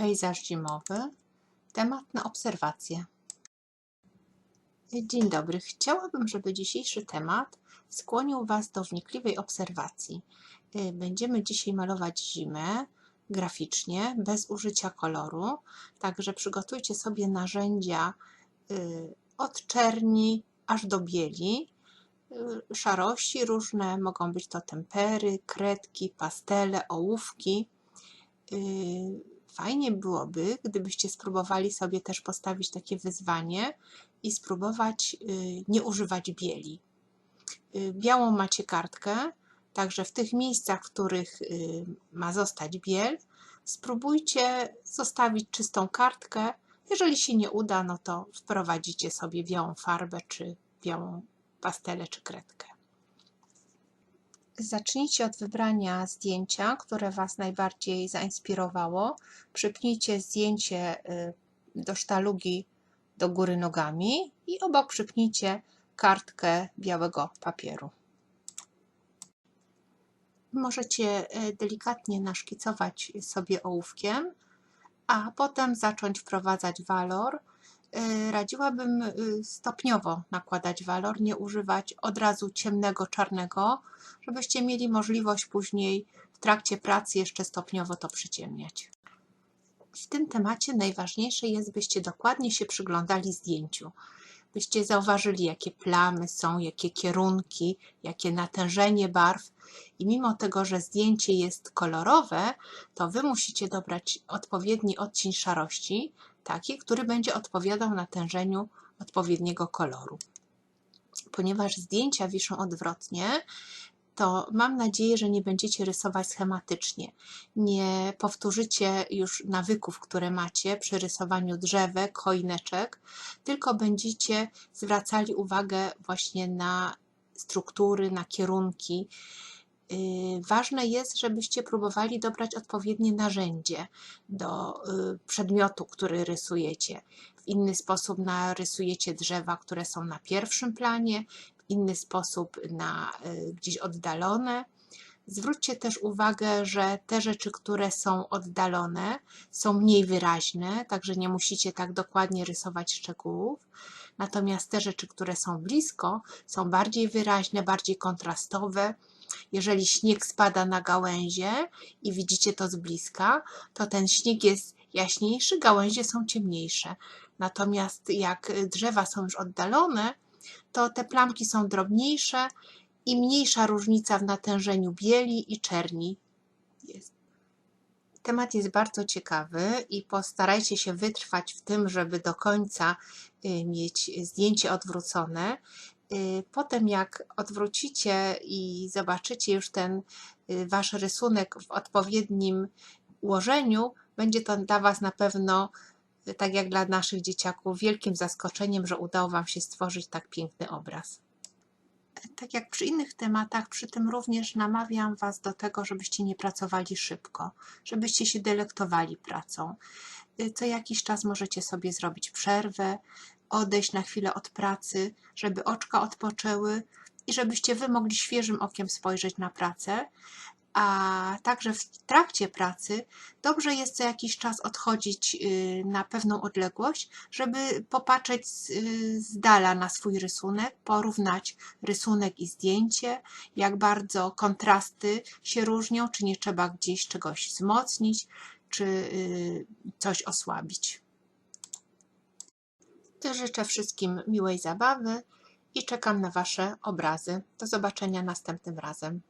Pejzaż zimowy. Temat na obserwację. Dzień dobry. Chciałabym, żeby dzisiejszy temat skłonił Was do wnikliwej obserwacji. Y, Będziemy dzisiaj malować zimę graficznie, bez użycia koloru. Także przygotujcie sobie narzędzia y, od czerni aż do bieli. Y, Szarości różne, mogą być to tempery, kredki, pastele, ołówki. Fajnie byłoby, gdybyście spróbowali sobie też postawić takie wyzwanie i spróbować y, nie używać bieli. Y, Białą macie kartkę, także w tych miejscach, w których y, ma zostać biel, spróbujcie zostawić czystą kartkę. Jeżeli się nie uda, no to wprowadzicie sobie białą farbę, czy białą pastelę, czy kredkę. Zacznijcie od wybrania zdjęcia, które Was najbardziej zainspirowało. Przypnijcie zdjęcie y, do sztalugi do góry nogami i obok przypnijcie kartkę białego papieru. Możecie y, delikatnie naszkicować sobie ołówkiem, a potem zacząć wprowadzać walor. Y, Radziłabym y, stopniowo nakładać walor, nie używać od razu ciemnego, czarnego, żebyście mieli możliwość później w trakcie pracy jeszcze stopniowo to przyciemniać. W tym temacie najważniejsze jest, byście dokładnie się przyglądali zdjęciu, byście zauważyli, jakie plamy są, jakie kierunki, jakie natężenie barw. I mimo tego, że zdjęcie jest kolorowe, to Wy musicie dobrać odpowiedni odcień szarości, taki, który będzie odpowiadał natężeniu odpowiedniego koloru. Ponieważ zdjęcia wiszą odwrotnie, to mam nadzieję, że nie będziecie rysować schematycznie. Nie powtórzycie już nawyków, które macie przy rysowaniu drzewek, choineczek, tylko będziecie zwracali uwagę właśnie na struktury, na kierunki. Yy, Ważne jest, żebyście próbowali dobrać odpowiednie narzędzie do yy, przedmiotu, który rysujecie. W inny sposób narysujecie drzewa, które są na pierwszym planie, w inny sposób na y, gdzieś oddalone. Zwróćcie też uwagę, że te rzeczy, które są oddalone, są mniej wyraźne, także nie musicie tak dokładnie rysować szczegółów. Natomiast te rzeczy, które są blisko, są bardziej wyraźne, bardziej kontrastowe. Jeżeli śnieg spada na gałęzie i widzicie to z bliska, to ten śnieg jest jaśniejszy, gałęzie są ciemniejsze. Natomiast jak drzewa są już oddalone, to te plamki są drobniejsze i mniejsza różnica w natężeniu bieli i czerni jest. Temat jest bardzo ciekawy i postarajcie się wytrwać w tym, żeby do końca y, mieć zdjęcie odwrócone. Y, Potem jak odwrócicie i zobaczycie już ten y, wasz rysunek w odpowiednim ułożeniu, będzie to dla was na pewno tak jak dla naszych dzieciaków, wielkim zaskoczeniem, że udało Wam się stworzyć tak piękny obraz. Tak jak przy innych tematach, przy tym również namawiam Was do tego, żebyście nie pracowali szybko, żebyście się delektowali pracą. Co jakiś czas możecie sobie zrobić przerwę, odejść na chwilę od pracy, żeby oczka odpoczęły i żebyście Wy mogli świeżym okiem spojrzeć na pracę, a także w trakcie pracy dobrze jest co jakiś czas odchodzić y, na pewną odległość, żeby popatrzeć z, y, z dala na swój rysunek, porównać rysunek i zdjęcie, jak bardzo kontrasty się różnią, czy nie trzeba gdzieś czegoś wzmocnić, czy y, coś osłabić. Życzę wszystkim miłej zabawy i czekam na Wasze obrazy. Do zobaczenia następnym razem.